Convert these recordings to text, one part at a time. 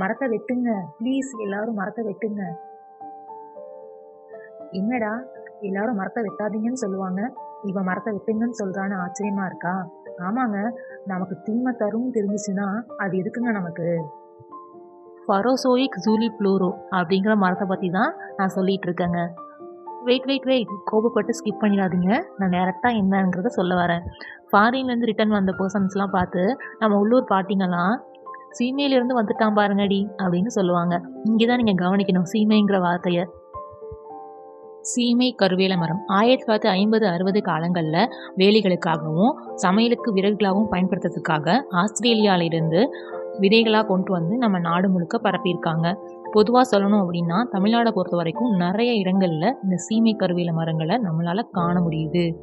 மரத்தை வெட்டுங்க. ப்ளீஸ் எல்லாரும் மரத்தை வெட்டுங்க. என்னடா? எல்லாரும் மரத்தை வெட்டாதீங்கன்னு சொல்லுவாங்க. இவன் மரத்தை வெட்டுங்கன்னு சொல்றான்னு ஆச்சரியமா இருக்கா? ஆமாங்க. நமக்கு தீமை தரும் தெரிஞ்சிச்சுன்னா அது எதுக்குங்க நமக்கு? ஃபரோசோயிக் ஜூலி ப்ளூரோ அப்படிங்கிற மரத்தை பற்றி தான் நான் சொல்லிட்டு இருக்கேங்க. வெயிட் வெயிட் வெயிட் கோபப்பட்டு ஸ்கிப் பண்ணிடாதீங்க. நான் டேரெக்டாக என்னங்கிறத சொல்ல வரேன். ஃபாரின்லேருந்து ரிட்டர்ன் வந்த பர்சன்ஸ்லாம் பார்த்து நம்ம உள்ளூர் பாட்டிங்கெல்லாம் சீமையிலேருந்து வந்துட்டான் பாருங்கடி அப்படின்னு சொல்லுவாங்க. இங்கே தான் நீங்கள் கவனிக்கணும் சீமைங்கிற வார்த்தையை. சீமை கருவேல மரம். ஆயிரத்தி தொள்ளாயிரத்தி ஐம்பது அறுபது காலங்களில் வேலிகளுக்காகவும் சமையலுக்கு விறகுகளாகவும் பயன்படுத்துறதுக்காக ஆஸ்திரேலியாவிலிருந்து விதைகளாக கொண்டு வந்து நம்ம நாடு முழுக்க பரப்பியிருக்காங்க. பொதுவாக சொல்லணும் அப்படின்னா தமிழ்நாடை பொறுத்த வரைக்கும் நிறைய இடங்களில் இந்த சீமை கருவேல மரங்களை நம்மளால் காண முடியுது.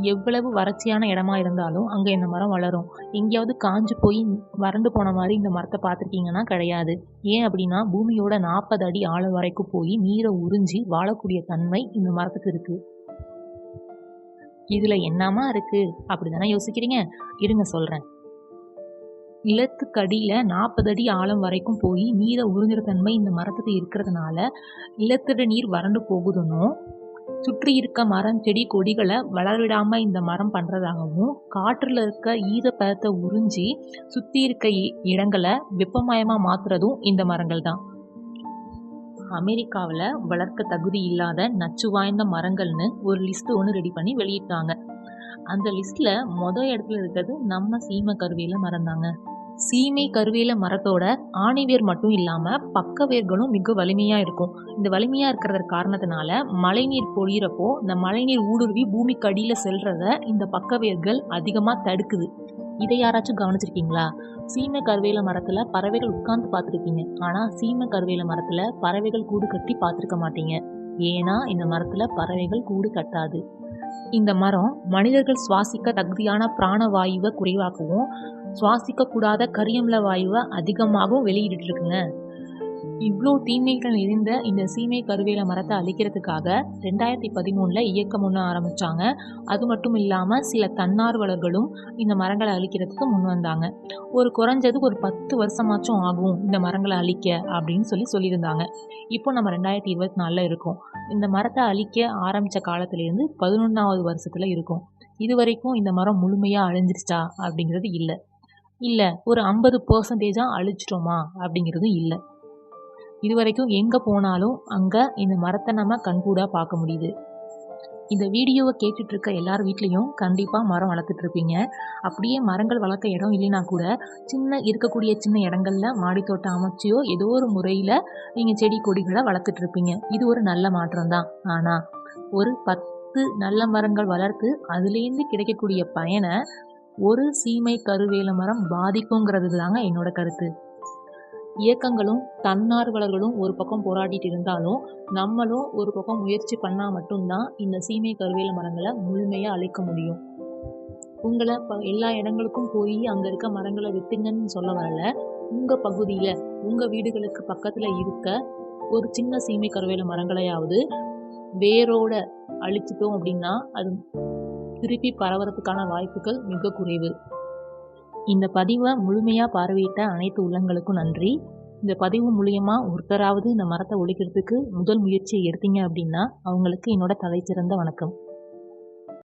எவ்வளவு வறட்சியான இடமா இருந்தாலும் அங்கே இந்த மரம் வளரும். எங்கேயாவது காஞ்சு போய் வறண்டு போன மாதிரி இந்த மரத்தை பார்த்துருக்கீங்கன்னா கிடையாது. ஏன் அப்படின்னா பூமியோட நாற்பது அடி ஆழம் வரைக்கும் போய் நீரை உறிஞ்சி வாழக்கூடிய தன்மை இந்த மரத்துக்கு இருக்கு. இதுல என்னமா இருக்கு? அப்படிதானே யோசிக்கிறீங்க? இருங்க சொல்றேன். நிலத்துக்கடியில் நாற்பது அடி ஆழம் வரைக்கும் போய் நீரை உறிஞ்சுற தன்மை இந்த மரத்துக்கு இருக்கிறதுனால நிலத்தடி நீர் வறண்டு போகுதுன்னு சுற்றி இருக்க மரம் செடி கொடிகளை வளரவிடாம இந்த மரம் பண்றதாகவும் காற்றுல இருக்க ஈரப்பதத்தை உறிஞ்சி சுத்தி இருக்க இ- இடங்களை வெப்பமயமா மாத்துறதும் இந்த மரங்கள் தான். அமெரிக்காவில் வளர்க்க தகுதி இல்லாத நச்சு வாய்ந்த மரங்கள்னு ஒரு லிஸ்ட் ஒன்று ரெடி பண்ணி வெளியிட்டாங்க. அந்த லிஸ்ட்ல மொதல் இடத்துல இருக்கிறது நம்ம சீம கருவேல மரம் தாங்க. சீமை கருவேல மரத்தோட ஆணிவேர் மட்டும் இல்லாம பக்க வேர்களும் மிக வலிமையா இருக்கும். இந்த வலிமையா இருக்கிற காரணத்தினால மழைநீர் பொழியிறப்போ இந்த மழைநீர் ஊடுருவி பூமிக்கு அடியில் செல்றத இந்த பக்க வேர்கள் அதிகமா தடுக்குது. இதை யாராச்சும் கவனிச்சிருக்கீங்களா? சீமை கருவேல மரத்துல பறவைகள் உட்கார்ந்து பார்த்துருக்கீங்க ஆனா சீமை கருவேல மரத்துல பறவைகள் கூடு கட்டி பார்த்துருக்க மாட்டீங்க. ஏன்னா இந்த மரத்துல பறவைகள் கூடு கட்டாது. இந்த மரம் மனிதர்கள் சுவாசிக்க தகுதியான பிராணவாயுவை குறைவாகவும் சுவாசிக்க கூடாத கரியம்ல வாயுவை அதிகமாகவும் வெளியிட்டு இருக்குங்க இவ்வளோ தீமைகள் நிறைந்த இந்த சீமை கருவேல மரத்தை அழிக்கிறதுக்காக ரெண்டாயிரத்தி பதிமூணில் இயக்கம் ஒன்று ஆரம்பித்தாங்க அது மட்டும் இல்லாமல் சில தன்னார்வலர்களும் இந்த மரங்களை அழிக்கிறதுக்கு முன் வந்தாங்க. ஒரு குறைஞ்சது ஒரு பத்து வருஷமாச்சும் ஆகும் இந்த மரங்களை அழிக்க அப்படின்னு சொல்லி சொல்லியிருந்தாங்க. இப்போ நம்ம ரெண்டாயிரத்தி இருபத்தி நாலில் இருக்கோம். இந்த மரத்தை அழிக்க ஆரம்பித்த காலத்துலேருந்து பதினொன்றாவது வருஷத்தில் இருக்கும். இது வரைக்கும் இந்த மரம் முழுமையாக அழிஞ்சிருச்சா அப்படிங்கிறது இல்லை. இல்லை ஒரு ஐம்பது பர்சன்டேஜாக அழிச்சிட்டோமா அப்படிங்கிறது இல்லை. இது வரைக்கும் எங்கே போனாலும் அங்கே இந்த மரத்தை நம்ம கண்கூடாக பார்க்க முடியுது. இந்த வீடியோவை கேட்டுட்ருக்க எல்லார் வீட்லேயும் கண்டிப்பாக மரம் வளர்த்துட்ருப்பீங்க. அப்படியே மரங்கள் வளர்க்க இடம் இல்லைனா கூட சின்ன இருக்கக்கூடிய சின்ன இடங்கள்ல மாடித்தோட்டம் அமைச்சியோ ஏதோ ஒரு முறையில் நீங்கள் செடி கொடிகளை வளர்த்துட்ருப்பீங்க. இது ஒரு நல்ல மாற்றம் தான் ஆனால் ஒரு பத்து நல்ல மரங்கள் வளர்த்து அதுலேருந்து கிடைக்கக்கூடிய பயனை ஒரு சீமை கருவேல மரம் பாதிக்குங்கிறது தாங்க என்னோட கருத்து. இயக்கங்களும் தன்னார்வலர்களும் ஒரு பக்கம் போராடிட்டு இருந்தாலும் நம்மளும் ஒரு பக்கம் முயற்சி பண்ணால் மட்டும்தான் இந்த சீமை கருவேல மரங்களை முழுமையாக அழிக்க முடியும். உங்களை ப எல்லா இடங்களுக்கும் போய் அங்கே இருக்க மரங்களை வெட்டுங்கன்னு சொல்ல வரல. உங்கள் பகுதியில் உங்கள் வீடுகளுக்கு பக்கத்தில் இருக்க ஒரு சின்ன சீமை கருவேல மரங்களையாவது வேரோட அழிச்சிட்டோம் அப்படின்னா அது திருப்பி பரவறதுக்கான வாய்ப்புகள் மிக குறைவு. இந்த பதிவை முழுமையாக பார்வையிட்ட அனைத்து உள்ளங்களுக்கும் நன்றி. இந்த பதிவு மூலியமாக ஒருத்தராவது இந்த மரத்தை ஒழிக்கிறதுக்கு முதல் முயற்சியை எடுத்தீங்க அப்படின்னா அவங்களுக்கு என்னோட தலைச்சிறந்த வணக்கம்.